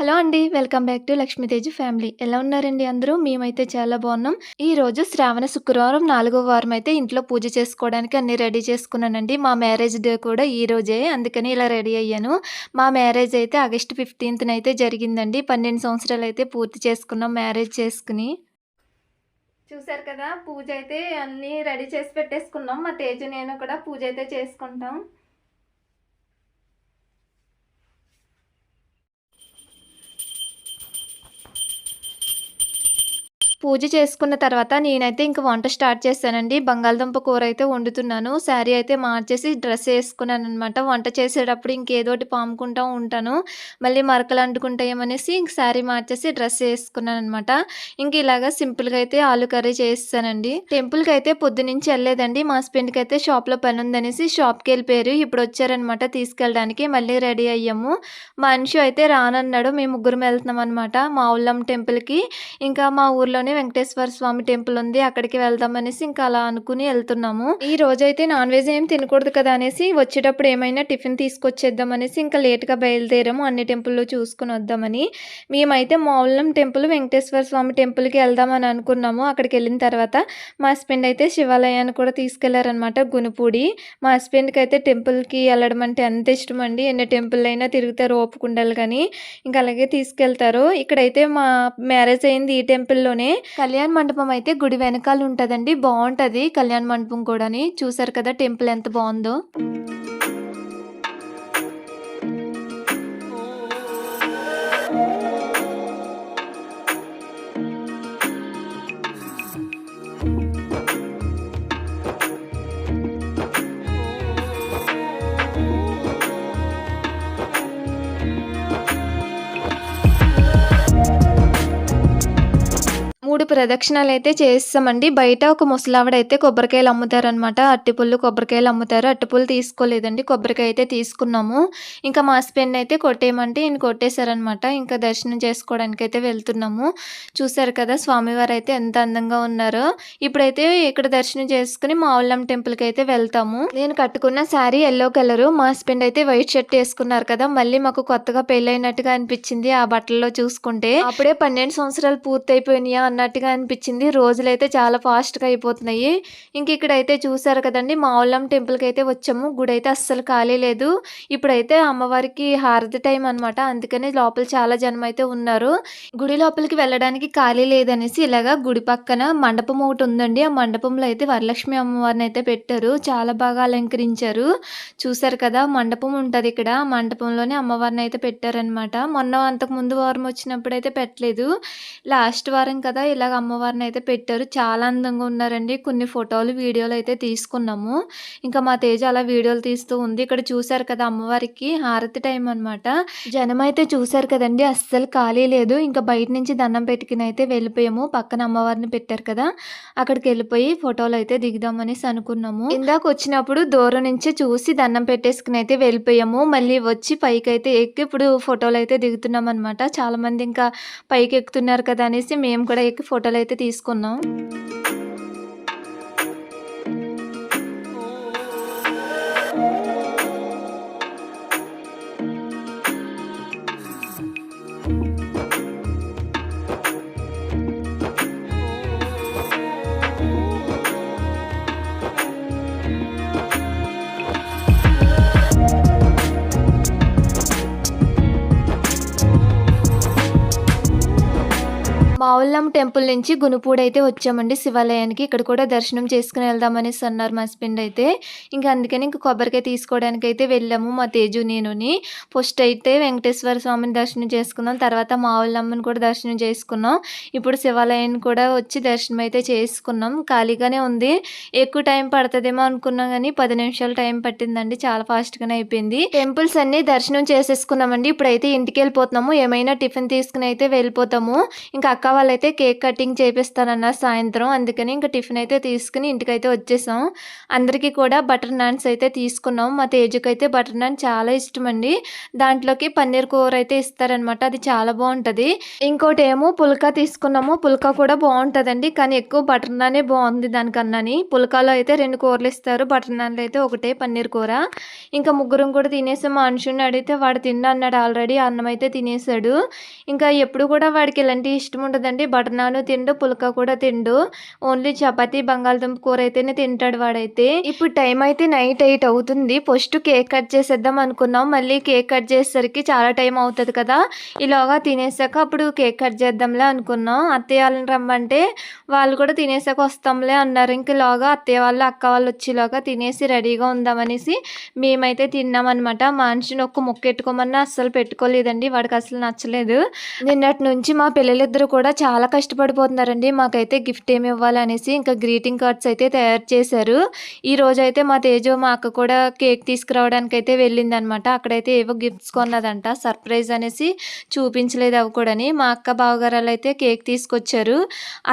Hello అండి. Welcome back to Lakshmitej family. ఎలా ఉన్నారండి అందరూ? మేమైతే చాలా బాగున్నాం. ఈరోజు శ్రావణ శుక్రవారం నాలుగో వారం అయితే ఇంట్లో పూజ చేసుకోవడానికి అన్నీ రెడీ చేసుకున్నానండి. మా మ్యారేజ్ డే కూడా ఈ రోజే. అందుకని ఇలా రెడీ అయ్యాను. మా మ్యారేజ్ అయితే ఆగస్ట్ 15న అయితే జరిగిందండి. 12 సంవత్సరాలు అయితే పూర్తి చేసుకున్నాం మ్యారేజ్ చేసుకుని. చూసారు కదా! పూజ అయితే అన్నీ రెడీ చేసి పెట్టేసుకున్నాం. మా తేజు నేను కూడా పూజ అయితే చేసుకుంటాం. పూజ చేసుకున్న తర్వాత నేనైతే ఇంక వంట స్టార్ట్ చేశానండి. బంగాళదుంప కూర అయితే వండుతున్నాను. శారీ అయితే మార్చేసి డ్రెస్ వేసుకున్నాను అనమాట వంట చేసేటప్పుడు ఇంకేదోటి పాముకుంటా ఉంటాను. మళ్ళీ మరకలు అంటుకుంటాయేమనేసి ఇంక శారీ మార్చేసి డ్రెస్ వేసుకున్నాను అనమాట ఇంక ఇలాగా సింపుల్‌గా అయితే ఆలు కర్రీ చేస్తానండి టెంపుల్‌కి అయితే పొద్దునుంచి వెళ్ళలేదండి మా హస్బెండ్‌కి అయితే షాప్‌లో పని ఉందనేసి షాప్కి వెళ్ళిపోయారు ఇప్పుడు వచ్చారనమాట తీసుకెళ్ళడానికి. మళ్ళీ రెడీ అయ్యాము. మా అయితే రానన్నాడు. మేము ముగ్గురం మా ఉల్లం టెంపుల్‌కి. ఇంకా మా ఊర్లోనే వెంకటేశ్వర స్వామి టెంపుల్ ఉంది. అక్కడికి వెళ్దాం అనేసి ఇంకా అలా అనుకుని వెళ్తున్నాము ఈ రోజైతే నాన్ వెజ్ ఏం తినకూడదు కదా! అనేసి వచ్చేటప్పుడు ఏమైనా టిఫిన్ తీసుకొచ్చేద్దాం అనేసి ఇంకా లేట్‌గా బయలుదేరాము. అన్ని టెంపుల్లో చూసుకుని వద్దామని. మేమైతే మౌలం టెంపుల్, వెంకటేశ్వర స్వామి టెంపుల్‌కి వెళ్దామని అనుకున్నాము. అక్కడికి వెళ్ళిన తర్వాత మా హస్బెండ్ అయితే శివాలయాన్ని కూడా తీసుకెళ్ళారనమాట గునుపూడి. మా హస్బెండ్‌కి అయితే టెంపుల్‌కి వెళ్ళడం అంటే ఎంత అండి ఎన్ని టెంపుల్ అయినా తిరుగుతారు ఓపుకుండాలి కానీ. ఇంక అలాగే తీసుకెళ్తారు. ఇక్కడైతే మా మ్యారేజ్ అయింది ఈ టెంపుల్‌లోనే. కళ్యాణ మండపం అయితే గుడి వెనకాల ఉంటదండి. బాగుంటది కళ్యాణ మండపం కూడాని. చూసారు కదా! టెంపుల్ ఎంత బాగుందో ప్రదక్షిణలు అయితే చేస్తామండి బయట ఒక ముసలావిడైతే కొబ్బరికాయలు అమ్ముతారనమాట. అరటిపళ్ళు, కొబ్బరికాయలు అమ్ముతారు. అరటిపళ్ళు తీసుకోలేదండి. కొబ్బరికాయ అయితే తీసుకున్నాము. ఇంకా మా హస్బెండ్ అయితే కొట్టేయమంటే ఈయన కొట్టేశారనమాట. ఇంకా దర్శనం చేసుకోవడానికి అయితే వెళ్తున్నాము. చూసారు కదా! స్వామివారు అయితే ఎంత అందంగా ఉన్నారో. ఇప్పుడైతే ఇక్కడ దర్శనం చేసుకుని మావుళ్ళమ్మ టెంపుల్‌కి అయితే వెళ్తాము. నేను కట్టుకున్న శారీ ఎల్లో కలరు. మా హస్బెండ్ అయితే వైట్ షర్ట్ వేసుకున్నారు కదా! మళ్ళీ మాకు కొత్తగా పెళ్ళైనట్టుగా అనిపించింది ఆ బట్టల్లో చూసుకుంటే. అప్పుడే 12 సంవత్సరాలు పూర్తయిపోయినాయా అన్నట్టుగా అనిపించింది. రోజులైతే చాలా ఫాస్ట్‌గా అయిపోతున్నాయి. ఇంక ఇక్కడైతే చూసారు కదండి మావుళ్ళమ్మ టెంపుల్‌కి అయితే వచ్చాము. గుడి అయితే అస్సలు ఖాళీ లేదు. ఇప్పుడైతే అమ్మవారికి హారతి టైం అనమాట. అందుకని లోపల చాలా జనం అయితే ఉన్నారు. గుడి లోపలికి వెళ్ళడానికి ఖాళీ లేదనేసి ఇలాగా గుడి పక్కన మండపం ఒకటి ఉందండి. ఆ మండపంలో అయితే వరలక్ష్మి అమ్మవారిని అయితే పెట్టారు. చాలా బాగా అలంకరించారు. చూసారు కదా! మండపం ఉంటది ఇక్కడ. మండపంలోనే అమ్మవారిని అయితే పెట్టారనమాట. మొన్న అంతకు ముందు వారం వచ్చినప్పుడు అయితే పెట్టలేదు. లాస్ట్ వారం కదా! ఇలాగ అమ్మవారిని అయితే పెట్టారు. చాలా అందంగా ఉన్నారండి. కొన్ని ఫోటోలు, వీడియోలు అయితే తీసుకున్నాము. ఇంకా మా తేజ అలా వీడియోలు తీస్తూ ఉంది. ఇక్కడ చూసారు కదా! అమ్మవారికి హారతి టైం అనమాట. అయితే చూసారు కదండి అస్సలు ఖాళీ లేదు. ఇంకా బయట నుంచి దండం పెట్టుకుని అయితే వెళ్ళిపోయాము. పక్కన అమ్మవారిని పెట్టారు కదా! అక్కడికి వెళ్ళిపోయి ఫోటోలు అయితే దిగుదామనేసి అనుకున్నాము. ఇందాక వచ్చినప్పుడు దూరం నుంచి చూసి దండం పెట్టేసుకుని అయితే వెళ్ళిపోయాము. మళ్ళీ వచ్చి పైకైతే ఎక్కి ఇప్పుడు ఫోటోలు అయితే దిగుతున్నాం అనమాట చాలా చాలామంది ఇంకా పైకి ఎక్కుతున్నారు కదా! అనేసి మేము కూడా ఎక్కి ఫోటోలు అయితే తీసుకున్నాం. మావుల్లం టెంపుల్ నుంచి గునుపూడి అయితే వచ్చామండి శివాలయానికి. ఇక్కడ కూడా దర్శనం చేసుకుని వెళ్దామనేసి అన్నారు మా హస్బెండ్ అయితే. ఇంకా అందుకని ఇంక కొబ్బరికాయ తీసుకోవడానికి అయితే వెళ్ళాము మా తేజు నేనుని. ఫస్ట్ అయితే వెంకటేశ్వర స్వామిని దర్శనం చేసుకున్నాం. తర్వాత మావుల్లమ్మని కూడా దర్శనం చేసుకున్నాం. ఇప్పుడు శివాలయాన్ని కూడా వచ్చి దర్శనం అయితే చేసుకున్నాం. ఖాళీగానే ఉంది. ఎక్కువ టైం పడుతుందేమో అనుకున్నాం కానీ పది నిమిషాలు టైం పట్టిందండి. చాలా ఫాస్ట్‌గానే అయిపోయింది. టెంపుల్స్ అన్నీ దర్శనం చేసేసుకున్నామండి. ఇప్పుడైతే ఇంటికెళ్ళిపోతున్నాము. ఏమైనా టిఫిన్ తీసుకుని అయితే వెళ్ళిపోతాము. ఇంకా అక్క వాళ్ళైతే కేక్ కటింగ్ చేపిస్తానన్నారు సాయంత్రం. అందుకని ఇంకా టిఫిన్ అయితే తీసుకొని ఇంటికైతే వచ్చేసాం. అందరికీ కూడా బటర్ నాన్స్ అయితే తీసుకున్నాం. మా తేజుకైతే బటర్ నాన్ చాలా ఇష్టం అండి దాంట్లోకి పన్నీర్ కూర అయితే ఇస్తారనమాట. అది చాలా బావుంటది. ఇంకోటేమో పుల్కా తీసుకున్నాము. పుల్కా కూడా బాగుంటుందండి కానీ ఎక్కువ బటర్ నానే బాగుంది దానికన్నాని. పుల్కాలో అయితే రెండు కూరలు ఇస్తారు. బటర్ నాన్‌లో అయితే ఒకటే పన్నీర్ కూర. ఇంకా ముగ్గురం కూడా తినేసి మా అడిగితే వాడు తిన్నా అన్నాడు ఆల్రెడీ. అన్నం అయితే తినేసాడు. ఇంకా ఎప్పుడు కూడా వాడికి ఇలాంటి ఇష్టం ఉండదు ఉండదండి. బటర్ నాను తిండు పుల్క కూడా తిండు ఓన్లీ చపాతీ, బంగాళదుంప కూర అయితేనే తింటాడు వాడైతే. ఇప్పుడు టైం అయితే నైట్ ఎయిట్ అవుతుంది. ఫస్ట్ కేక్ కట్ చేసేద్దాం అనుకున్నాం. మళ్ళీ కేక్ కట్ చేసేసరికి చాలా టైం అవుతుంది కదా! ఇలాగా తినేసాక అప్పుడు కేక్ కట్ చేద్దాంలే అనుకున్నాం. అత్తయ్య వాళ్ళని రమ్మంటే వాళ్ళు కూడా తినేసాక వస్తాంలే అన్నారు. ఇంకలాగా అత్తయ్య వాళ్ళు, అక్క వాళ్ళు వచ్చేలాగా తినేసి రెడీగా ఉందామనేసి మేమైతే తిన్నామన్నమాట మనిషిని ఒక్క ముక్క పెట్టుకోమన్నా అస్సలు పెట్టుకోలేదండి. వాడికి అసలు నచ్చలేదు. నిన్నటి నుంచి మా పిల్లలిద్దరు కూడా చాలా కష్టపడిపోతున్నారండి. మాకైతే గిఫ్ట్ ఏమి ఇవ్వాలనేసి ఇంకా గ్రీటింగ్ కార్డ్స్ అయితే తయారు చేశారు. ఈరోజైతే మా తేజో మా అక్క కూడా కేక్ తీసుకురావడానికి అయితే వెళ్ళిందనమాట. అక్కడైతే ఏవో గిఫ్ట్స్ కొన్నదంట. సర్ప్రైజ్ అనేసి చూపించలేదు అవి కూడాని. మా అక్క బావగారాలైతే కేక్ తీసుకొచ్చారు.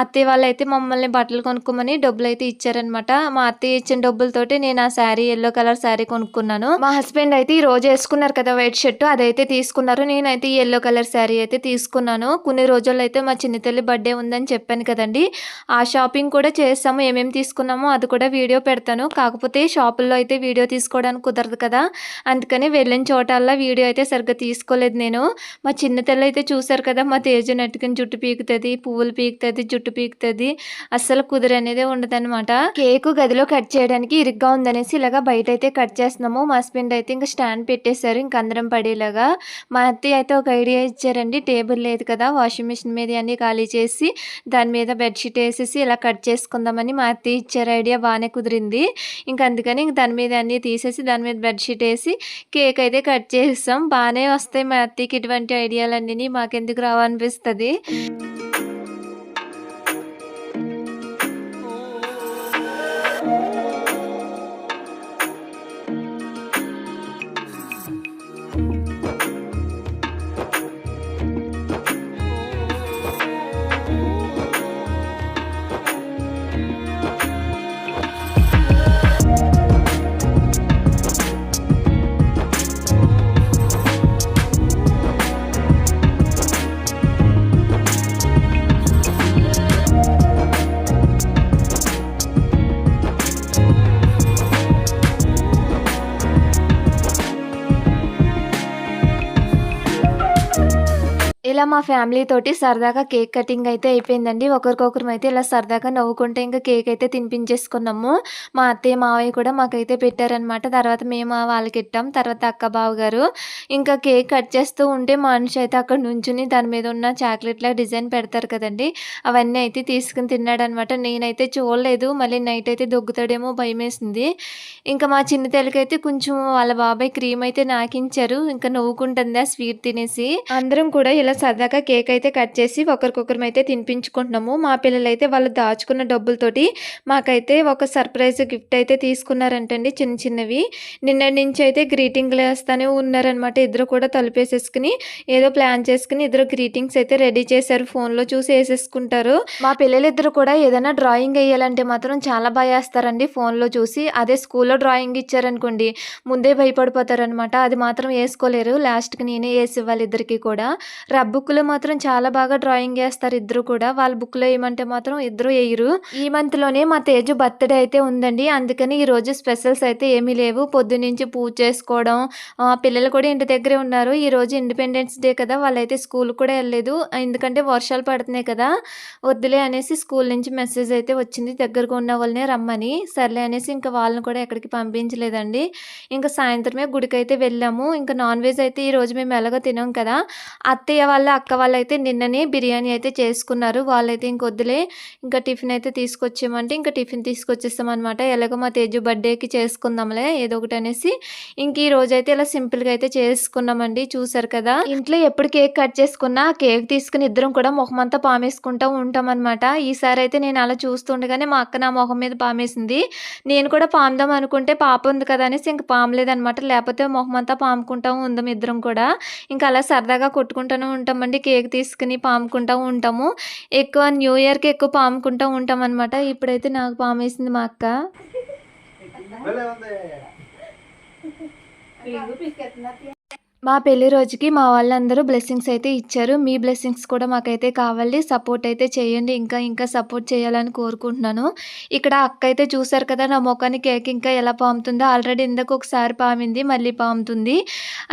అత్తయ్య వాళ్ళైతే మమ్మల్ని బట్టలు కొనుక్కోమని అయితే ఇచ్చారనమాట. మా అత్తయ్య ఇచ్చిన డబ్బులతోటి నేను ఆ శారీ ఎల్లో కలర్ శారీ కొనుక్కున్నాను. మా హస్బెండ్ అయితే ఈ రోజు వేసుకున్నారు కదా వైట్ షర్ట్ అదైతే తీసుకున్నారు. నేనైతే ఈ కలర్ శారీ అయితే తీసుకున్నాను. కొన్ని రోజుల్లో అయితే మా చిన్న తల్లి బర్త్‌డే ఉందని చెప్పాను కదండీ! ఆ షాపింగ్ కూడా చేస్తాము ఏమేమి తీసుకున్నామో అది కూడా వీడియో పెడతాను. కాకపోతే షాపుల్లో అయితే వీడియో తీసుకోవడానికి కుదరదు కదా! అందుకని వెళ్ళిన చోటల్లా వీడియో అయితే సరిగ్గా తీసుకోలేదు నేను. మా చిన్న తల్లి అయితే చూసారు కదా! మా తేజు ఎత్తుకొని జుట్టు పీకుతుంది పువ్వులు పీకుతుంది జుట్టు పీకుతుంది అస్సలు కుదురనేదే ఉండదనమాట. కేకు గదిలో కట్ చేయడానికి ఇరుగ్గా ఉందనేసి ఇలాగా బయట అయితే కట్ చేస్తున్నాము. మా హస్బెండ్ అయితే ఇంకా స్టాండ్ పెట్టేశారు. ఇంక అందరం పడేలాగా. మా అత్తయ్య అయితే ఒక ఐడియా ఇచ్చారండి. టేబుల్ లేదు కదా! వాషింగ్ మిషన్ మీద అని ఖాళీ చేసి దాని మీద బెడ్‌షీట్ వేసేసి ఇలా కట్ చేసుకుందామని మా అత్తయ్య ఇచ్చారు ఐడియా బాగానే కుదిరింది. ఇంక అందుకని ఇంక దాని మీద అన్నీ తీసేసి దాని మీద బెడ్‌షీట్ వేసి కేక్ అయితే కట్ చేస్తాం బాగానే వస్తాయి మా అత్తయ్యకి ఇటువంటి ఐడియాలన్నీని. మాకెందుకు రావనిపిస్తుంది మా ఫ్యామిలీ తోటి సరదాగా కేక్ కటింగ్ అయితే అయిపోయిందండి. ఒకరికొకరం అయితే ఇలా సరదాగా నవ్వుకుంటే ఇంకా కేక్ అయితే తినిపించేసుకున్నాము. మా అత్తయ్య, మావయ్య కూడా మాకైతే పెట్టారనమాట. తర్వాత మేము వాళ్ళకి ఇట్టాం తర్వాత అక్క, బావ గారు ఇంకా కేక్ కట్ చేస్తూ ఉంటే మనిషి అయితే అక్కడ నుంచుని దాని మీద ఉన్న చాక్లెట్‌లా డిజైన్ పెడతారు కదండి అవన్నీ అయితే తీసుకుని తిన్నాడనమాట. నేనైతే చూడలేదు. మళ్ళీ నైట్ అయితే దొగ్గుతాడేమో భయమేసింది. ఇంకా మా చిన్న తెలకైతే కొంచెం వాళ్ళ బాబాయ్ క్రీమ్ అయితే నాకించారు. ఇంకా నవ్వుకుంటుంది ఆ స్వీట్ తినేసి. అందరం కూడా ఇలా సరదా సరదాగా కేక్ అయితే కట్ చేసి ఒకరికొకరం అయితే తినిపించుకుంటున్నాము. మా పిల్లలైతే వాళ్ళు దాచుకున్న డబ్బులతోటి మాకైతే ఒక సర్ప్రైజ్ గిఫ్ట్ అయితే తీసుకున్నారంటండి చిన్న చిన్నవి. నిన్న నుంచి అయితే గ్రీటింగ్‌లు వేస్తూనే ఉన్నారనమాట. ఇద్దరు కూడా తలుపేసేసుకుని ఏదో ప్లాన్ చేసుకుని ఇద్దరు గ్రీటింగ్స్ అయితే రెడీ చేశారు. ఫోన్‌లో చూసి వేసేసుకుంటారు మా పిల్లలిద్దరు కూడా ఏదైనా డ్రాయింగ్ వేయాలంటే మాత్రం చాలా బా ఫోన్‌లో చూసి. అదే స్కూల్‌లో డ్రాయింగ్ ఇచ్చారనుకోండి ముందే భయపడిపోతారనమాట. అది మాత్రం వేసుకోలేరు లాస్ట్‌కి నేనే వేసి ఇవ్వాలి ఇద్దరికీ కూడా. రబ్ బుక్‌లో మాత్రం చాలా బాగా డ్రాయింగ్ వేస్తారు ఇద్దరు కూడా. వాళ్ళ బుక్‌లో ఏమంటే మాత్రం ఇద్దరు వేయరు ఈ మంత్‌లోనే మా తేజు బర్త్‌డే అయితే ఉందండి. అందుకని ఈరోజు స్పెషల్స్ అయితే ఏమీ లేవు. పొద్దున్నుంచి పూజ చేసుకోవడం పిల్లలు కూడా ఇంటి దగ్గరే ఉన్నారు. ఈరోజు ఇండిపెండెన్స్ డే కదా! వాళ్ళైతే స్కూల్ కూడా వెళ్ళలేదు ఎందుకంటే వర్షాలు పడుతున్నాయి కదా! వద్దులే అనేసి స్కూల్ నుంచి మెసేజ్ అయితే వచ్చింది. దగ్గరగా ఉన్న వాళ్ళనే రమ్మని. సర్లే అనేసి ఇంకా వాళ్ళని కూడా ఎక్కడికి పంపించలేదండి. ఇంకా సాయంత్రమే గుడికైతే వెళ్ళాము. ఇంకా నాన్ వెజ్ అయితే ఈరోజు మేము ఎలాగో తినాం కదా! అత్తయ్య వాళ్ళ, అక్క వాళ్ళైతే నిన్ననే బిర్యానీ అయితే చేసుకున్నారు. వాళ్ళైతే ఇంకొద్దులే ఇంకా టిఫిన్ అయితే తీసుకొచ్చామంటే ఇంకా టిఫిన్ తీసుకొచ్చేస్తామన్నమాట ఎలాగో మా తేజు బర్త్‌డేకి చేసుకుందాంలే ఏదో ఒకటి అనేసి ఇంక ఈరోజైతే ఇలా సింపుల్‌గా అయితే చేసుకున్నామండి. చూసారు కదా! ఇంట్లో ఎప్పుడు కేక్ కట్ చేసుకున్నా ఆ కేక్ తీసుకుని ఇద్దరం కూడా ముఖమంతా పామేసుకుంటా ఉంటామన్నమాట ఈసారి అయితే నేను అలా చూస్తుండగానే మా అక్క నా మొహం మీద పామేసింది. నేను కూడా పాముదాం అనుకుంటే పాప ఉంది కదా! అనేసి ఇంక పామలేదనమాట. లేకపోతే ముఖమంతా పాముకుంటాము ఉందాం ఇద్దరం కూడా. ఇంకా అలా సరదాగా కొట్టుకుంటూనే ఉంటాం ఉంటామండి కేక్ తీసుకుని పాముకుంటూ ఉంటాము. ఎక్కువ న్యూ ఇయర్కి ఎక్కువ పాముకుంటూ ఉంటాం అనమాట ఇప్పుడైతే నాకు పామేసింది మా అక్క. మా పెళ్ళి రోజుకి మా వాళ్ళందరూ బ్లెస్సింగ్స్ అయితే ఇచ్చారు. మీ బ్లెస్సింగ్స్ కూడా మాకైతే కావాలి. సపోర్ట్ అయితే చేయండి. ఇంకా ఇంకా సపోర్ట్ చేయాలని కోరుకుంటున్నాను. ఇక్కడ అక్క అయితే చూసారు కదా నా ముఖానికి కేక్ ఇంకా ఎలా పాముతుందో. ఆల్రెడీ ఇందాక ఒకసారి పామింది మళ్ళీ పాముతుంది.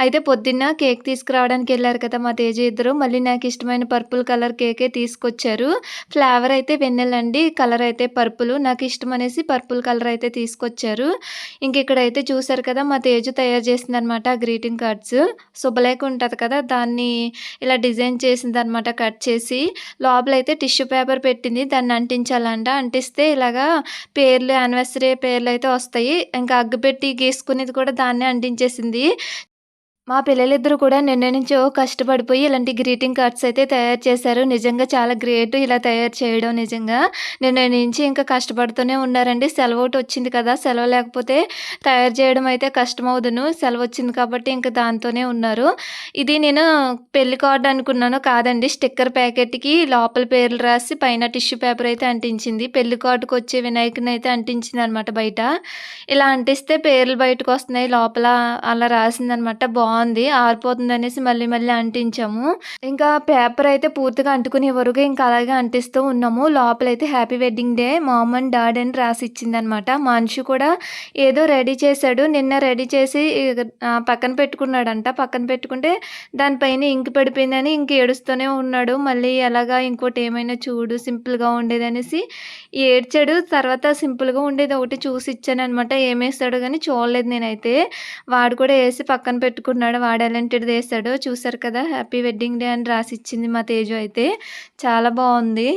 అయితే పొద్దున్న కేక్ తీసుకురావడానికి వెళ్ళారు కదా మా తేజ ఇద్దరు. మళ్ళీ నాకు ఇష్టమైన పర్పుల్ కలర్ కేకే తీసుకొచ్చారు. ఫ్లేవర్ అయితే వెన్నెలండి కలర్ అయితే పర్పుల్ నాకు ఇష్టం అనేసి పర్పుల్ కలర్ అయితే తీసుకొచ్చారు. ఇంక ఇక్కడైతే చూసారు కదా మా తేజు తయారు చేసిందనమాట గ్రీటింగ్ కార్డ్స్ శుభలేఖ ఉంటుంది కదా దాన్ని ఇలా డిజైన్ చేసింది అనమాట కట్ చేసి. లోపలైతే టిష్యూ పేపర్ పెట్టింది దాన్ని అంటించాలంట. అంటిస్తే ఇలాగా పేర్లు యానివర్సరీ పేర్లు అయితే వస్తాయి. ఇంకా అగ్గిపెట్టి గీసుకునేది కూడా దాన్నే అంటించేసింది. మా పిల్లలిద్దరూ కూడా నిన్న నుంచో కష్టపడిపోయి ఇలాంటి గ్రీటింగ్ కార్డ్స్ అయితే తయారు చేశారు. నిజంగా చాలా గ్రేట్ ఇలా తయారు చేయడం నిజంగా. నిన్న నుంచి ఇంకా కష్టపడుతూనే ఉన్నారండి. సెలవు ఒకటి వచ్చింది కదా సెలవు లేకపోతే తయారు చేయడం అయితే కష్టమవుదును. సెలవు వచ్చింది కాబట్టి ఇంకా దాంతోనే ఉన్నారు. ఇది నేను పెళ్ళి కార్డు అనుకున్నాను కాదండి. స్టిక్కర్ ప్యాకెట్కి లోపల పేర్లు రాసి పైన టిష్యూ పేపర్ అయితే అంటించింది. పెళ్ళి కార్డుకు వచ్చే వినాయకుని అయితే అంటించింది అనమాట బయట. ఇలా అంటిస్తే పేర్లు బయటకు వస్తున్నాయి. లోపల అలా రాసిందనమాట. బాగుంది. ఆరిపోతుంది అనేసి మళ్ళీ మళ్ళీ అంటించాము. ఇంకా పేపర్ అయితే పూర్తిగా అంటుకునే వరకు ఇంకా అలాగే అంటిస్తూ ఉన్నాము. లోపలైతే happy wedding day mom and dad అని రాసి ఇచ్చిందనమాట మనిషి కూడా ఏదో రెడీ చేశాడు. నిన్న రెడీ చేసి పక్కన పెట్టుకున్నాడంట. పక్కన పెట్టుకుంటే దానిపైన ఇంక పడిపోయిందని ఇంక ఏడుస్తూనే ఉన్నాడు. మళ్ళీ ఎలాగా ఇంకోటి ఏమైనా చూడు సింపుల్గా ఉండేది అనేసి ఏడ్చాడు. తర్వాత సింపుల్గా ఉండేది ఒకటి చూసి ఇచ్చాను అనమాట ఏమేస్తాడు కానీ చూడలేదు నేనైతే. వాడు కూడా వేసి పక్కన పెట్టుకున్నాడు. వాడు ఎలాంటిది వేసాడో చూసారు కదా హ్యాపీ వెడ్డింగ్ డే అని రాసి ఇచ్చింది మా తేజు అయితే. చాలా బాగుంది.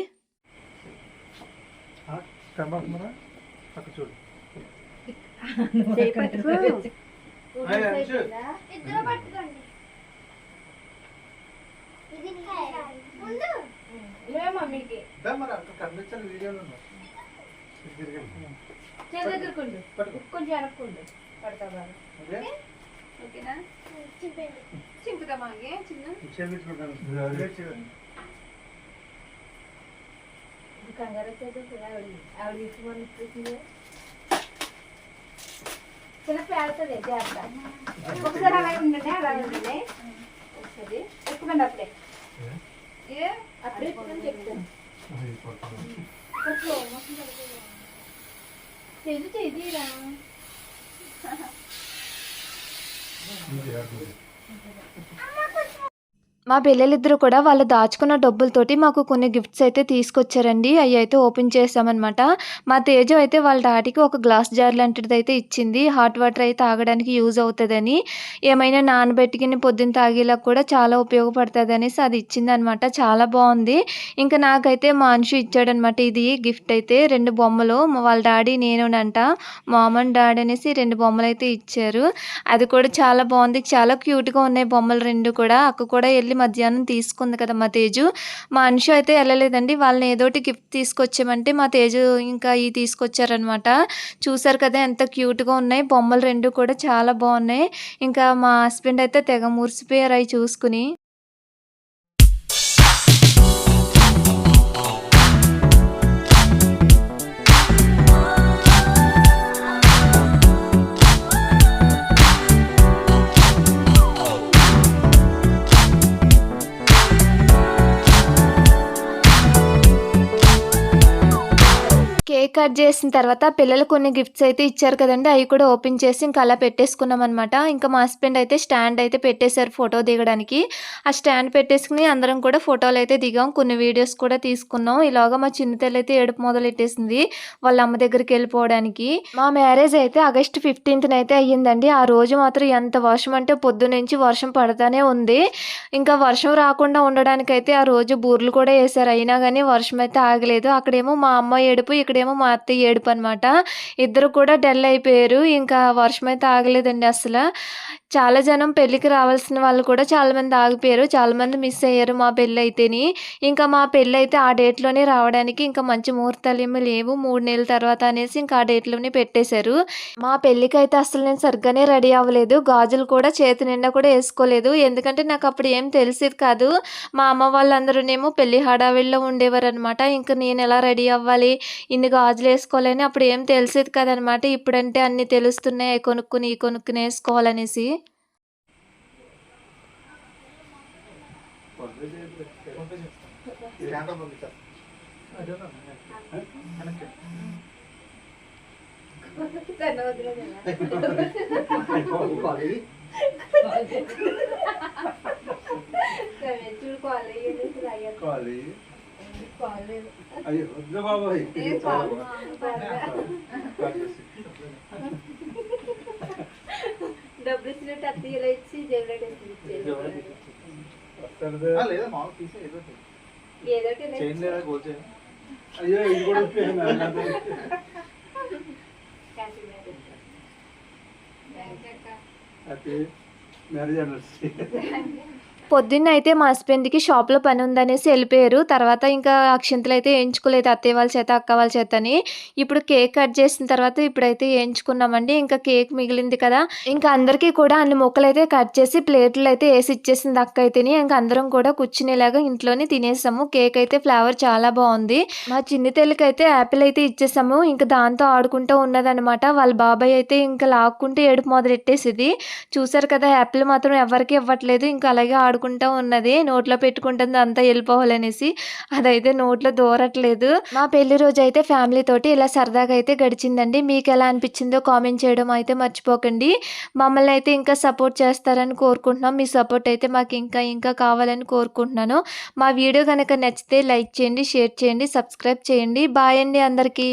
కొంచెం వెనక్కుండు. పడతా ఓకే? చేపించుకుంటాను. వేడి చేయండి. కంగారు వచ్చేది ఆవిడ ఆవిడ తీసుకొని ఇస్తుంది చిన్న పేరుతుంది జాగ్రత్త. ఒకసారి అలా ఉండండి అలా ఉండండి. ఒకసారి ఎక్కువండి అప్పుడే. అప్పుడే ఎక్కువని చెప్తాను. తెజు తెజీరా మా పిల్లలిద్దరూ కూడా వాళ్ళు దాచుకున్న డబ్బులతోటి మాకు కొన్ని గిఫ్ట్స్ అయితే తీసుకొచ్చారండి. అవి అయితే ఓపెన్ చేసామన్నమాట. మా తేజు అయితే వాళ్ళ డాడీకి ఒక గ్లాస్ జార్ లాంటిది అయితే ఇచ్చింది. హాట్ వాటర్ అయితే తాగడానికి యూజ్ అవుతుందని ఏమైనా నానబెట్టుకుని పొద్దున్న తాగేలా కూడా చాలా ఉపయోగపడుతుంది అనేసి అది ఇచ్చింది అనమాట చాలా బాగుంది. ఇంకా నాకైతే మా మనిషి ఇచ్చాడనమాట ఇది గిఫ్ట్ అయితే రెండు బొమ్మలు. వాళ్ళ డాడీ నేనునంట మామ్ అండ్ డాడీ అనేసి రెండు బొమ్మలు అయితే ఇచ్చారు. అది కూడా చాలా బాగుంది. చాలా క్యూట్గా ఉన్నాయి బొమ్మలు రెండు కూడా. అక్క కూడా వెళ్ళి మధ్యాహ్నం తీసుకుంది కదా మా తేజు. మా అంశు అయితే వెళ్ళలేదండి. వాళ్ళని ఏదోటి గిఫ్ట్ తీసుకొచ్చామంటే మా తేజు ఇంకా ఇవి తీసుకొచ్చారనమాట చూసారు కదా ఎంత క్యూట్గా ఉన్నాయి. బొమ్మలు రెండు కూడా చాలా బాగున్నాయి. ఇంకా మా హస్బెండ్ అయితే తెగ మురిసిపోయారు అవి చూసుకుని. కట్ చేసిన తర్వాత పిల్లలు కొన్ని గిఫ్ట్స్ అయితే ఇచ్చారు కదండి అవి కూడా ఓపెన్ చేసి ఇంకా అలా పెట్టేసుకున్నాం అనమాట ఇంకా మా హస్బెండ్ అయితే స్టాండ్ అయితే పెట్టేశారు ఫోటో దిగడానికి. ఆ స్టాండ్ పెట్టేసుకుని అందరం కూడా ఫోటోలు అయితే దిగాం. కొన్ని వీడియోస్ కూడా తీసుకున్నాం. ఇలాగా మా చిన్నతల్లి అయితే ఏడుపు మొదలెట్టేసింది వాళ్ళ అమ్మ దగ్గరికి వెళ్ళిపోవడానికి. మా మ్యారేజ్ అయితే ఆగస్ట్ ఫిఫ్టీన్త్న అయితే అయ్యిందండి. ఆ రోజు మాత్రం ఎంత వర్షం అంటే పొద్దునుంచి వర్షం పడతానే ఉంది. ఇంకా వర్షం రాకుండా ఉండడానికి అయితే ఆ రోజు బూర్లు కూడా వేశారు. అయినా కానీ వర్షం అయితే ఆగలేదు. అక్కడేమో మా అమ్మ ఏడుపు ఇక్కడేమో మా అత్తయ్య ఏడుపు అనమాట ఇద్దరు కూడా డల్ అయిపోయారు. ఇంకా వర్షం అయితే ఆగలేదండి అసలు. చాలా జనం పెళ్ళికి రావాల్సిన వాళ్ళు కూడా చాలామంది ఆగిపోయారు. చాలామంది మిస్ అయ్యారు మా పెళ్ళి అయితేని. ఇంకా మా పెళ్ళి అయితే ఆ డేట్లోనే రావడానికి ఇంకా మంచి ముహూర్తాలు ఏమీ లేవు. మూడు నెలల తర్వాత అనేసి ఇంకా ఆ డేట్లోనే పెట్టేశారు. మా పెళ్ళికి అయితే అసలు నేను సరిగ్గానే రెడీ అవ్వలేదు. గాజులు కూడా చేతి నిండా కూడా వేసుకోలేదు. ఎందుకంటే నాకు అప్పుడు ఏం తెలిసేది కాదు. మా అమ్మ వాళ్ళందరూనేమో పెళ్ళి హడావిడిలో ఉండేవారు అనమాట ఇంకా నేను ఎలా రెడీ అవ్వాలి? ఇన్ని గాజులు వేసుకోవాలని అప్పుడు ఏం తెలిసేది కదనమాట. ఇప్పుడంటే అన్ని తెలుస్తున్నాయి కొనుక్కుని ఈ కొనుక్కుని వేసుకోవాలనేసి. చూడుకోవాలి అయ్యో వద్దు బాబాయ్ డబ్బులు ఇచ్చినట్టు అత్తయ్యలో ఇచ్చి జేబులో ఇచ్చేది లేదా మామూలు తీసే ఏదో ఒకటి. ఏదో ఒకటి చైన్ లేదా గోల్ చైన్ అయ్యో ఇది కూడా వచ్చేసింది. హ్యాపీ మ్యారేజ్ అనివర్సరీ పొద్దున్న అయితే మా హస్బెండ్కి షాప్లో పని ఉందనేసి వెళ్ళిపోయారు. తర్వాత ఇంకా అక్షింతలు అయితే వేయించుకోలేదు. అత్తయ్య వాళ్ళ చేత అక్క వాళ్ళ చేత అని ఇప్పుడు కేక్ కట్ చేసిన తర్వాత ఇప్పుడైతే వేయించుకున్నామండి. ఇంకా కేక్ మిగిలింది కదా. ఇంకా అందరికీ కూడా అన్ని ముక్కలు అయితే కట్ చేసి ప్లేట్లు అయితే వేసి ఇచ్చేసింది అక్క అయితేని ఇంకా అందరం కూడా కూర్చునేలాగా ఇంట్లోనే తినేసాము. కేక్ అయితే ఫ్లేవర్ చాలా బాగుంది మా చిన్ని తెల్లకి అయితే యాపిల్ అయితే ఇచ్చేసాము. ఇంకా దాంతో ఆడుకుంటూ ఉన్నదనమాట వాళ్ళ బాబాయ్ అయితే ఇంకా లాక్కుంటే ఏడుపు మొదలెట్టేసింది. చూసారు కదా యాపిల్ మాత్రం ఎవరికి ఇవ్వట్లేదు. ఇంకా అలాగే ఆడుకుంటూ ఉన్నది నోట్లో పెట్టుకుంటుంది అంతా వెళ్ళిపోవాలనేసి. అదైతే నోట్లో దూరట్లేదు. మా పెళ్ళి రోజు అయితే ఫ్యామిలీ తోటి ఇలా సరదాగా అయితే గడిచిందండి. మీకు ఎలా అనిపించిందో కామెంట్ చేయడం అయితే మర్చిపోకండి. మమ్మల్ని అయితే ఇంకా సపోర్ట్ చేస్తారని కోరుకుంటున్నాం. మీ సపోర్ట్ అయితే మాకు ఇంకా ఇంకా కావాలని కోరుకుంటున్నాను. మా వీడియో కనుక నచ్చితే లైక్ చేయండి షేర్ చేయండి సబ్స్క్రైబ్ చేయండి. బాయ్ అండి అందరికీ.